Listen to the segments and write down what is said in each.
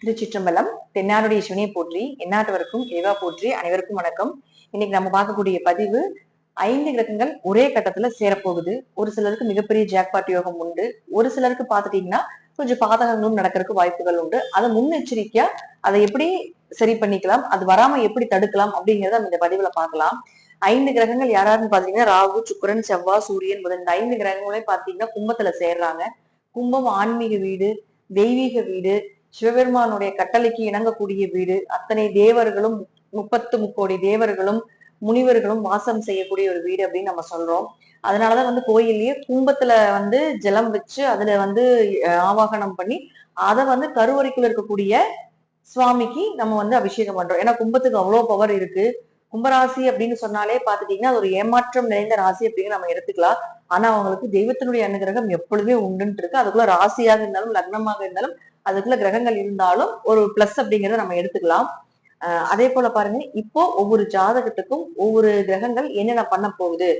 திருச்சிற்றம்பலம் தென்னாருடைய சிவனியை போற்றி எந்நாட்டவருக்கும் இறைவா போற்றி அனைவருக்கும் வணக்கம். இன்னைக்கு நம்ம பார்க்கக்கூடிய பதிவு ஐந்து கிரகங்கள் ஒரே கட்டத்துல சேரப்போகுது. ஒரு சிலருக்கு மிகப்பெரிய ஜாக்பாட் யோகம் உண்டு. ஒரு சிலருக்கு பார்த்துட்டீங்கன்னா கொஞ்சம் பாதகங்களும் நடக்கிறதுக்கு வாய்ப்புகள் உண்டு. அதை முன்னெச்சரிக்கையா அதை எப்படி சரி பண்ணிக்கலாம் அது வராம எப்படி தடுக்கலாம் அப்படிங்கறத நம்ம இந்த பதிவுல பார்க்கலாம். ஐந்து கிரகங்கள் யாராருன்னு பாத்தீங்கன்னா ராகு சுக்கரன் செவ்வாய் சூரியன் புதன். இந்த ஐந்து கிரகங்களே பாத்தீங்கன்னா கும்பத்துல சேர்றாங்க. கும்பம் ஆன்மீக வீடு தெய்வீக வீடு சிவபெருமானுடைய கட்டளைக்கு இணங்கக்கூடிய வீடு. அத்தனை தேவர்களும் முப்பத்து முக்கோடி தேவர்களும் முனிவர்களும் வாசம் செய்யக்கூடிய ஒரு வீடு அப்படின்னு நம்ம சொல்றோம். அதனாலதான் வந்து கோயில்லயே கும்பத்துல வந்து ஜலம் வச்சு அதுல வந்து ஆவாகனம் பண்ணி அதை வந்து கருவறைக்குள்ள இருக்கக்கூடிய சுவாமிக்கு நம்ம வந்து அபிஷேகம் பண்றோம். ஏன்னா கும்பத்துக்கு அவ்வளவு பவர் இருக்கு. கும்பராசி அப்படின்னு சொன்னாலே பாத்துட்டீங்கன்னா அது ஒரு ஏமாற்றம் நிறைந்த ராசி அப்படின்னு நம்ம எடுத்துக்கலாம். ஆனா அவங்களுக்கு தெய்வத்தினுடைய அனுகிரகம் எப்பொழுதுமே உண்டுன்ட்டு இருக்கு. அதுக்குள்ள ராசியாக இருந்தாலும் லக்னமாக இருந்தாலும் அதுக்குள்ள கிரகங்கள் இருந்தாலும் ஒரு பிளஸ் அப்படிங்கிறத நம்ம எடுத்துக்கலாம். அதே போல பாருங்க இப்போ ஒவ்வொரு ஜாதகத்துக்கும் ஒவ்வொரு கிரகங்கள் என்னென்ன பண்ண போகுது?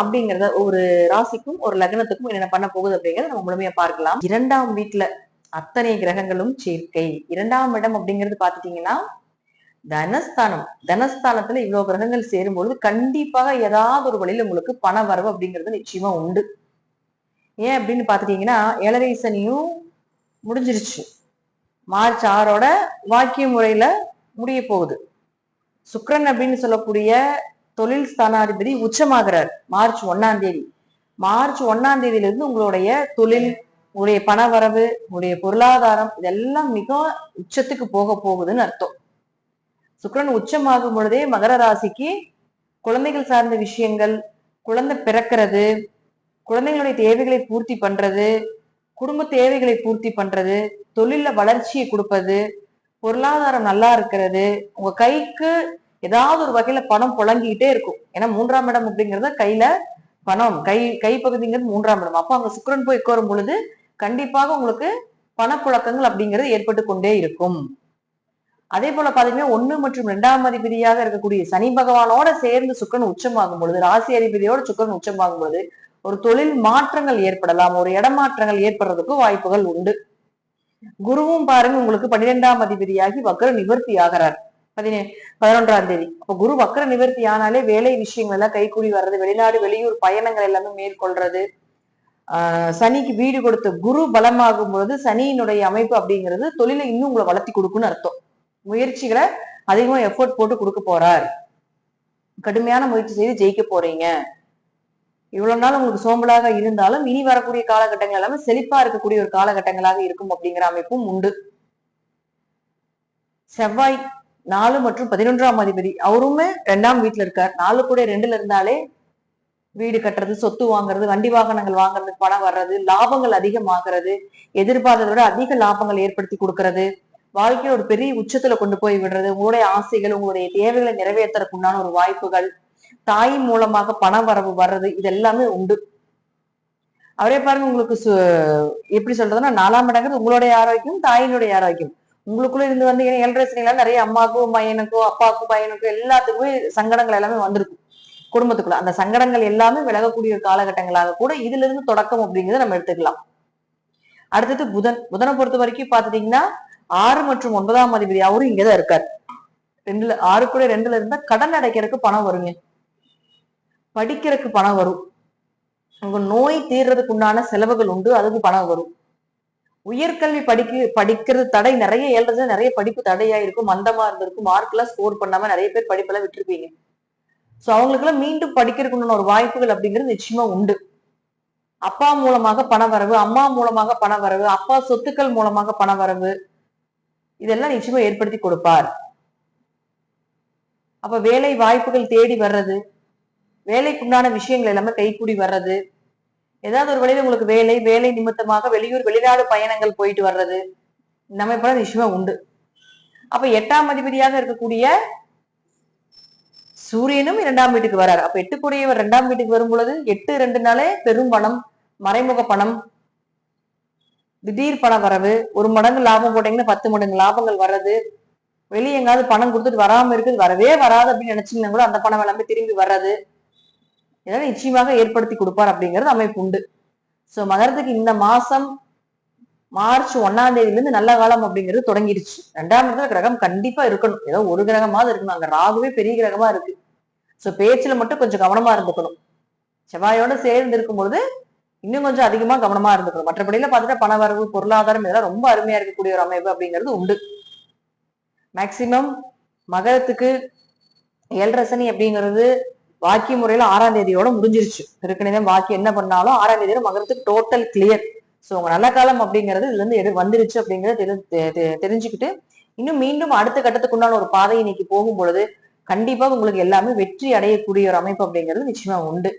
அப்படிங்கிறத ஒரு ராசிக்கும் ஒரு லக்னத்துக்கும் என்னென்ன பண்ண போகுது அப்படிங்கறத நம்ம முழுமையா பார்க்கலாம். இரண்டாம் வீட்டுல அத்தனை கிரகங்களும் சேர்க்கை. இரண்டாம் இடம் அப்படிங்கிறது பாத்துட்டீங்கன்னா தனஸ்தானம். தனஸ்தானத்துல இவ்வளவு கிரகங்கள் சேரும்பொழுது கண்டிப்பாக ஏதாவது ஒரு வழியில உங்களுக்கு பண வரவு அப்படிங்கிறது நிச்சயமா உண்டு. ஏன் அப்படின்னு பாத்துட்டீங்கன்னா ஏழரை சனியும் முடிஞ்சிருச்சு. மார்ச் ஆறோட வாக்கிய முறையில முடிய போகுது. சுக்கிரன் அப்படின்னு சொல்லக்கூடிய தொழில் ஸ்தானாதிபதி உச்சமாகிறார். மார்ச் ஒன்னாம் தேதி. மார்ச் ஒன்னாம் தேதியில இருந்து உங்களுடைய தொழில் உங்களுடைய பண வரவு உங்களுடைய பொருளாதாரம் இதெல்லாம் மிக உச்சத்துக்கு போக போகுதுன்னு அர்த்தம். சுக்கிரன் உச்சமாகும் பொழுதே மகர ராசிக்கு குழந்தைகள் சார்ந்த விஷயங்கள் குழந்தை பிறக்கிறது குழந்தைகளுடைய தேவைகளை பூர்த்தி பண்றது குடும்ப தேவைகளை பூர்த்தி பண்றது தொழில வளர்ச்சியை கொடுப்பது பொருளாதாரம் நல்லா இருக்கிறது உங்க கைக்கு ஏதாவது ஒரு வகையில பணம் புழங்கிக்கிட்டே இருக்கும். ஏன்னா மூன்றாம் இடம் அப்படிங்கிறத கையில பணம் கை கைப்பகுதிங்கிறது மூன்றாம் இடம். அப்போ அங்க சுக்கிரன் போய் உட்காரும் பொழுது கண்டிப்பாக உங்களுக்கு பணப்புழக்கங்கள் அப்படிங்கிறது ஏற்பட்டு கொண்டே இருக்கும். அதே போல பாத்தீங்கன்னா ஒண்ணு மற்றும் இரண்டாம் அதிபதியாக இருக்கக்கூடிய சனி பகவானோட சேர்ந்து சுக்கரன் உச்சமாகும் பொழுது ராசி அதிபதியோட சுக்கரன் உச்சமாகும் பொழுது ஒரு தொழில் மாற்றங்கள் ஏற்படலாம். ஒரு இடமாற்றங்கள் ஏற்படுறதுக்கு வாய்ப்புகள் உண்டு. குருவும் பாருங்க உங்களுக்கு பன்னிரெண்டாம் அதிபதியாகி வக்கர நிவர்த்தி ஆகிறார். பதினே பதினொன்றாம் தேதி. அப்ப குரு வக்கர நிவர்த்தி ஆனாலே வேலை விஷயங்கள் எல்லாம் கைகூடி வர்றது வெளிநாடு வெளியூர் பயணங்கள் எல்லாமே மேற்கொள்றது. ஆஹ் சனிக்கு வீடு கொடுத்த குரு பலமாகும் பொழுது சனியினுடைய அமைப்பு அப்படிங்கிறது தொழிலை இன்னும் உங்களை வளர்த்தி கொடுக்குன்னு அர்த்தம். முயற்சிகளை அதிகமா எஃபோர்ட் போட்டு கொடுக்க போறார். கடுமையான முயற்சி செய்து ஜெயிக்க போறீங்க. இவ்வளவு நாள் உங்களுக்கு சோம்பலாக இருந்தாலும் இனி வரக்கூடிய காலகட்டங்கள் எல்லாமே செழிப்பா இருக்கக்கூடிய ஒரு காலகட்டங்களாக இருக்கும் அப்படிங்கிற அமைப்பும் உண்டு. செவ்வாய் நாலு மற்றும் பதினொன்றாம் அதிபதி. அவருமே ரெண்டாம் வீட்டுல இருக்கார். நாலு கூட ரெண்டுல இருந்தாலே வீடு கட்டுறது சொத்து வாங்குறது வண்டி வாகனங்கள் வாங்குறதுக்கு பணம் வர்றது லாபங்கள் அதிகமாகிறது எதிர்பார்த்ததை விட அதிக லாபங்கள் ஏற்படுத்தி கொடுக்கறது. வாழ்க்கையில ஒரு பெரிய உச்சத்துல கொண்டு போய் விடுறது உங்களுடைய ஆசைகள் உங்களுடைய தேவைகளை நிறைவேற்றுறதுக்கு உண்டான ஒரு வாய்ப்புகள் தாய் மூலமாக பண வரவு வர்றது இது எல்லாமே உண்டு. அவரே பாருங்க உங்களுக்கு சு- எப்படி சொல்றதுன்னா நாலாம் இடங்கிறது உங்களுடைய ஆரோக்கியம் தாயினுடைய ஆரோக்கியம். உங்களுக்குள்ள இருந்து வந்து ஏன்னா ஏழரை சனிலாம் நிறைய அம்மாவுக்கும் பையனுக்கும் அப்பாவுக்கும் பையனுக்கும் எல்லாத்துக்குமே சங்கடங்கள் எல்லாமே வந்திருக்கும். குடும்பத்துக்குள்ள அந்த சங்கடங்கள் எல்லாமே விலகக்கூடிய காலகட்டங்களாக கூட இதுல இருந்து தொடக்கம் அப்படிங்கறத நம்ம எடுத்துக்கலாம். அடுத்தது புதன். புதனை பொறுத்த வரைக்கும் பாத்துட்டீங்கன்னா ஆறு மற்றும் ஒன்பதாம் அதிபதி அவரும் இங்கதான் இருக்காரு. ரெண்டுல ஆறு கூட ரெண்டுல இருந்தா கடன் அடைக்கிறதுக்கு பணம் வருங்க. படிக்கிறதுக்கு பணம் வரும். உங்க நோய் தீர்றதுக்கு உண்டான செலவுகள் உண்டு அதுக்கு பணம் வரும். உயர்கல்வி படிக்க படிக்கிறது தடை நிறைய ஏழ்றது நிறைய படிப்பு தடையா இருக்கும் மந்தமா இருந்திருக்கும் மார்க் எல்லாம் ஸ்கோர் பண்ணாம நிறைய பேர் படிப்பெல்லாம் விட்டுருப்பீங்க. சோ அவங்களுக்கு எல்லாம் மீண்டும் படிக்கிறதுக்கு உண்டான ஒரு வாய்ப்புகள் அப்படிங்கிறது நிச்சயமா உண்டு. அப்பா மூலமாக பண வரவு அம்மா மூலமாக பண வரவு அப்பா சொத்துக்கள் மூலமாக பண வரவு இதெல்லாம் நிச்சயமா ஏற்படுத்தி கொடுப்பார். அப்ப வேலை வாய்ப்புகள் தேடி வர்றது வேலைக்குண்டான விஷயங்கள் எல்லாமே கைக்கூடி வர்றது ஏதாவது ஒரு வழியில உங்களுக்கு வேலை வேலை நிமித்தமாக வெளியூர் வெளிநாடு பயணங்கள் போயிட்டு வர்றது இந்த அமைப்பெல்லாம் நிச்சயமா உண்டு. அப்ப எட்டாம் அதிபதியாக இருக்கக்கூடிய சூரியனும் இரண்டாம் வீட்டுக்கு வராரு. அப்ப எட்டுக்குடையவர் இரண்டாம் வீட்டுக்கு வரும் பொழுது எட்டு ரெண்டு நாளே பெரும் பணம் மறைமுக பணம் திடீர் பண வரவு ஒரு மடங்கு லாபம் போட்டீங்கன்னா பத்து மடங்கு லாபங்கள் வர்றது. வெளியே எங்காவது பணம் கொடுத்துட்டு வராம இருக்குது வரவே வராது அப்படின்னு நினைச்சீங்கன்னா கூட அந்த பணம் எல்லாமே திரும்பி வர்றது. இதெல்லாம் நிச்சயமாக ஏற்படுத்தி கொடுப்பார் அப்படிங்கிறது அமைப்பு உண்டு. சோ மகரத்துக்கு இந்த மாசம் மார்ச் ஒன்னாம் தேதியில இருந்து நல்ல காலம் அப்படிங்கிறது தொடங்கிடுச்சு. ரெண்டாம் இடத்துல கிரகம் கண்டிப்பா இருக்கணும். ஏதோ ஒரு கிரகமாவது இருக்கணும். அங்க ராகுவே பெரிய கிரகமா இருக்கு. சோ பேச்சுல மட்டும் கொஞ்சம் கவனமா இருந்துக்கணும். செவ்வாயோட சேர்ந்து இருக்கும்போது இன்னும் கொஞ்சம் அதிகமா கவனமா இருந்துக்கணும். மற்றபடியில பார்த்துட்டா பண வரவு பொருளாதாரம் இதெல்லாம் ரொம்ப அருமையா இருக்கக்கூடிய ஒரு அமைப்பு அப்படிங்கிறது உண்டு. மேக்சிமம் மகரத்துக்கு ஏழரசனி அப்படிங்கிறது வாக்கிய முறையில ஆறாம் தேதியோட முடிஞ்சிருச்சு. திருக்கணிதம் வாக்கியம் என்ன பண்ணாலும் ஆறாம் தேதியோட மகரத்துக்கு டோட்டல் கிளியர் சோ உங்க நல்ல காலம் அப்படிங்கிறது இதுல இருந்து எடு வந்துருச்சு அப்படிங்கறத தெ- தெ- தெரிஞ்சுக்கிட்டு இன்னும் மீண்டும் அடுத்த கட்டத்துக்கு உண்டான ஒரு பாதை இன்னைக்கு போகும் பொழுது கண்டிப்பா உங்களுக்கு எல்லாமே வெற்றி அடையக்கூடிய ஒரு அமைப்பு அப்படிங்கிறது நிச்சயமா உண்டு.